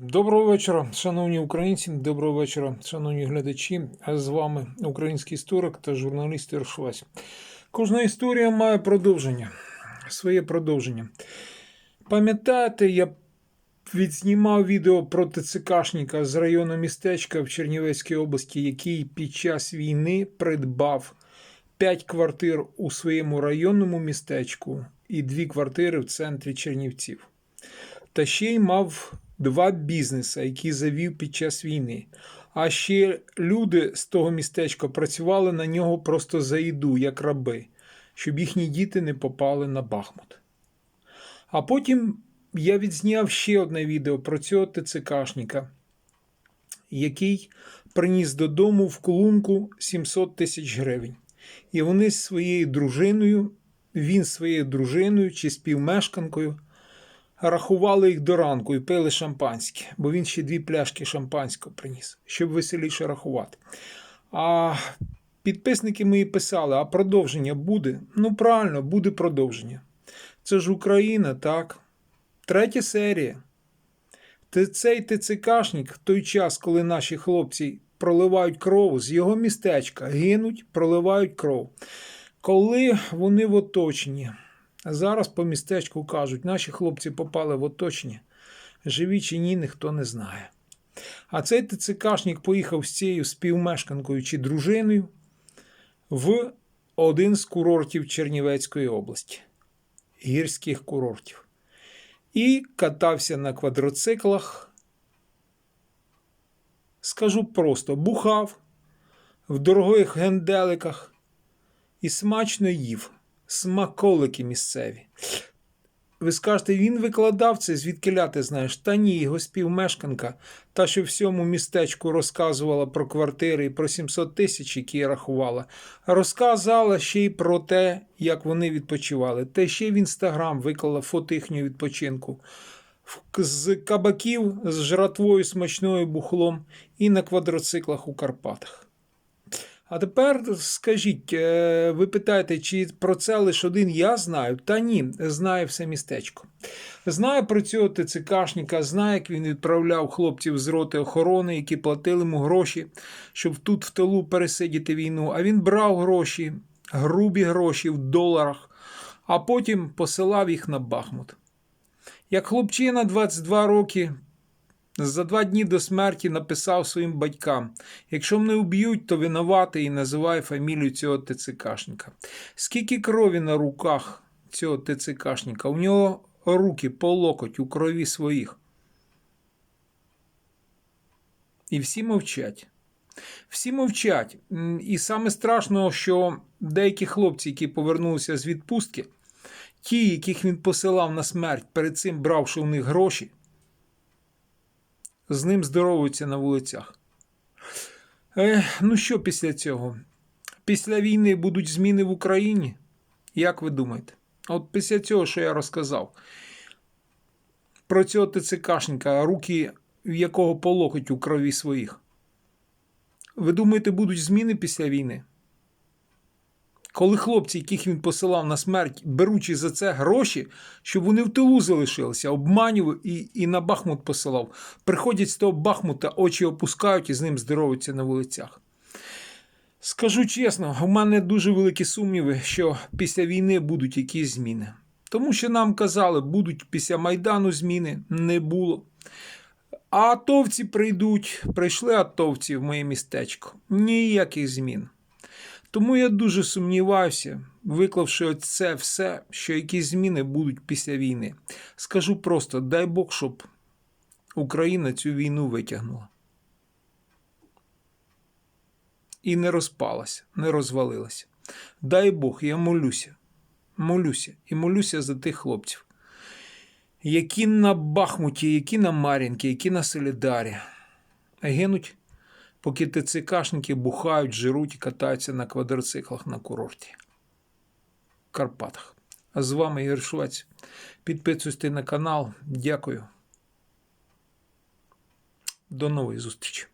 Доброго вечора, шановні українці, доброго вечора, шановні глядачі. А з вами український історик та журналіст Іршвась. Кожна історія має продовження, своє продовження. Пам'ятаєте, я відзнімав відео про ТЦКшника з району містечка в Чернівецькій області, який під час війни придбав 5 квартир у своєму районному містечку і 2 квартири в центрі Чернівців та ще й мав два бізнеси, які завів під час війни. А ще люди з того містечка працювали на нього просто за їду, як раби, щоб їхні діти не попали на Бахмут. А потім я відзняв ще одне відео про цього ТЦКшника, який приніс додому в клунку 700 тисяч гривень. І вони з своєю дружиною, він своєю дружиною чи співмешканкою рахували їх до ранку і пили шампанське, бо він ще дві пляшки шампанського приніс, щоб веселіше рахувати. А підписники мої писали: а продовження буде? Ну, правильно, буде продовження. Це ж Україна, так? Третя серія. Цей ТЦКшник в той час, коли наші хлопці проливають кров з його містечка, гинуть, проливають кров. Коли вони в оточенні, зараз по містечку кажуть, наші хлопці попали в оточення. Живі чи ні, ніхто не знає. А цей ТЦКшник поїхав з цією співмешканкою чи дружиною в один з курортів Чернівецької області, гірських курортів. І катався на квадроциклах. Скажу просто, бухав в дорогих генделиках і смачно їв смаколики місцеві. Ви скажете, він викладав це, звідки ти знаєш? Та ні, його співмешканка, та, що всьому містечку розказувала про квартири і про 700 тисяч, які рахувала, розказала ще й про те, як вони відпочивали. Та ще в інстаграм виклала фото їхнього відпочинку. З кабаків з жратвою смачною бухлом і на квадроциклах у Карпатах. А тепер скажіть, е, ви питаєте, чи про це лише один я знаю? Та ні, знає все містечко. Знає про цього ТЦКшника, знає, як він відправляв хлопців з роти охорони, які платили йому гроші, щоб тут в тилу пересидіти війну. А він брав гроші, грубі гроші в доларах, а потім посилав їх на Бахмут. Як хлопчина 22 роки за два дні до смерті написав своїм батькам: якщо мене вб'ють, то винуватий і називає фамілію цього ТЦКшника. Скільки крові на руках цього ТЦКшника? У нього руки по локоть у крові своїх. І всі мовчать. Всі мовчать. І саме страшно, що деякі хлопці, які повернулися з відпустки, ті, яких він посилав на смерть, перед цим бравши у них гроші, з ним здоровуються на вулицях. Е, ну що після цього? Після війни будуть зміни в Україні? Як ви думаєте? От після цього, що я розказав, про цього ТЦКшника, руки в якого по локоть у крові своїх. Ви думаєте, будуть зміни після війни? Коли хлопці, яких він посилав на смерть, беручи за це гроші, щоб вони в тилу залишилися, обманював і, і на Бахмут посилав. Приходять з того Бахмута, очі опускають і з ним здоровуються на вулицях. Скажу чесно, у мене дуже великі сумніви, що після війни будуть якісь зміни. Тому що нам казали, будуть після Майдану зміни, не було. А атовці прийдуть, прийшли атовці в моє містечко. Ніяких змін. Тому я дуже сумніваюся, виклавши оце все, що якісь зміни будуть після війни. Скажу просто: дай Бог, щоб Україна цю війну витягнула. І не розпалася, не розвалилася. Дай Бог, я молюся, молюся і молюся за тих хлопців, які на Бахмуті, які на Мар'їнці, які на Солідарі, гинуть поки ТЦКшники бухають, жируть і катаються на квадроциклах на курорті Карпатах. А з вами Ігор Швець. Підписуйте на канал. Дякую. До нової зустрічі.